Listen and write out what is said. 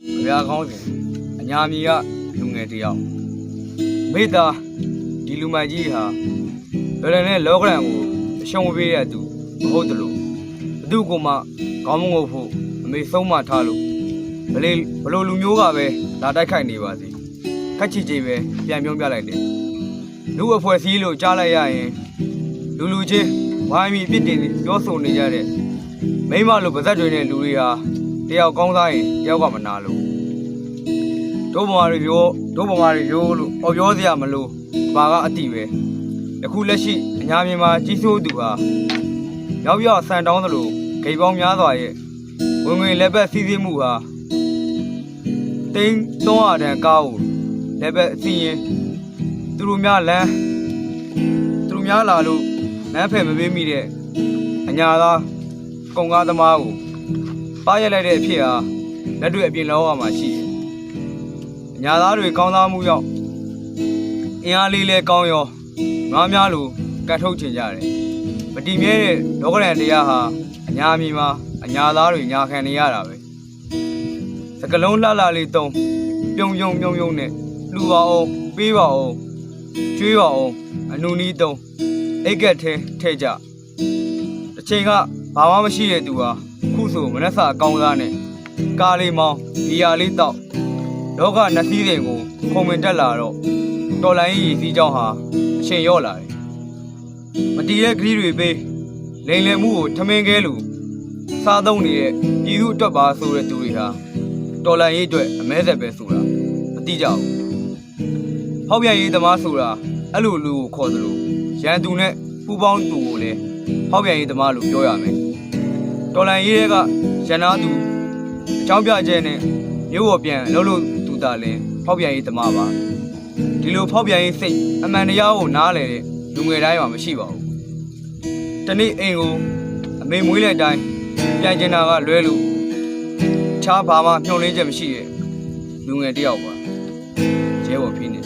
ကြပြားကောင်းစဉ်အညာမီကလူငယ်တစ်ယောက်မိသားဒီလူမကြီးဟာဘယ်နဲ့လောကရန်ကိုအရှုံးမပေးတဲ့သူမဟုတ်တယ်လို့ဘသူကမှကောင်းမငုတ်ဖို့အမေဆုံးမထားလို့ဘလေဘလို့လူမျိုးကပဲလာတိုက်ခိုက်နေပါစေခက်ချီချီပဲပြန်ပြောပြလိုက်တယ်လူအဖွဲ့စည်းလို့ကြားလိုက်ရရင်လူလူချင်းဝိုင်းပြီးပြစ်တင်ပြောဆိုနေကြတဲ့မိမလိုပါဇက်တွေနဲ့လူတွေဟာ တယောက်ကောင်းသားရင်တယောက်ကမနာလို့တို့ဘဝတွေပြောတို့ဘဝတွေပြောလို့អော်ပြောစရာမလိုဘာကအတိပဲယခုလက်ရှိအညာမြင်မှာကြီးစိုးသူဟာရောက်ရောက်ဆန်တောင်းသလိုဂိတ်ပေါင်းများစွာရဲ့ဝင်ဝင်လက်ဘက်စီးစီးမှုဟာတိန်း300တန်ကားကိုလက်ဘက်အစီရင်သူတို့များလမ်းသူတို့များလာလို့လမ်းဖယ်မပေးမိတဲ့အညာသားကုံကားသမားကို ပါရက်လိုက်တဲ့အဖြစ်ဟာလက်တွေ့အပြင်လောကမှာရှိတယ်ညာသားတွေကောင်းသားမှုရောက်အင်အားလေးလဲကောင်းရောငားများလိုကတ်ထုတ်ချင်ကြတယ်မတီမြဲတဲ့လောကရန်တရားဟာအညာမီမှာအညာသားတွေညာခံနေရတာပဲစကလုံးလှလှလေးတုံးပြုံပြုံပြုံပြုံနဲ့လူပါအောင်ပေးပါအောင်ကျွေးပါအောင်အနူနီးတုံးအိတ်ကက်ထဲထဲကြတစ်ချိန်ကဘာမှမရှိတဲ့သူဟာ ခုဆိုမနှက်စာအကောင်းသားနဲ့ကားလေးမောင်းဘီယာလေးတောက်လောကနှစ်စည်းစိမ်ကိုခုံမင်တက်လာတော့တော်လိုင်းရည်စည်းကြောင်းဟာအရှင်ရော့လာတယ်။မတီးတဲ့ဂရီတွေပေးလိန်လယ်မှုကိုထမင်းခဲလို့စားသုံးနေတဲ့ပြည်သူအတွက်ပါဆိုတဲ့သူတွေဟာတော်လိုင်းရေးအတွက်အမဲဆက်ပဲဆိုတာမတိကြဘူး။ဟောက်ပြန်ရေးသမားဆိုတာအဲ့လိုလူကိုခေါ်သလိုရန်သူနဲ့ပူပေါင်းသူကိုလည်းဟောက်ပြန်ရေးသမားလို့ပြောရမယ်။ တော်လိုင်းရေးကရန်နာသူအကြောင်းပြချက်နဲ့မြို့ပေါ်ပြန်လှုပ်လို့သူတာလဲဖောက်ပြန်ရေးသမားပါဒီလိုဖောက်ပြန်ရေးစိတ်အမှန်တရားကိုနားလည်တဲ့လူငယ်တိုင်းမှာမရှိပါဘူးတနေ့အိမ်ကိုအမေမွေးတဲ့အတိုင်းပြန်ကျင်တာကလွဲလို့ခြားဘာမှမျှော်လင့်ချက်မရှိတဲ့လူငယ်တစ်ယောက်ပါကျဲပေါ်ဖိနေ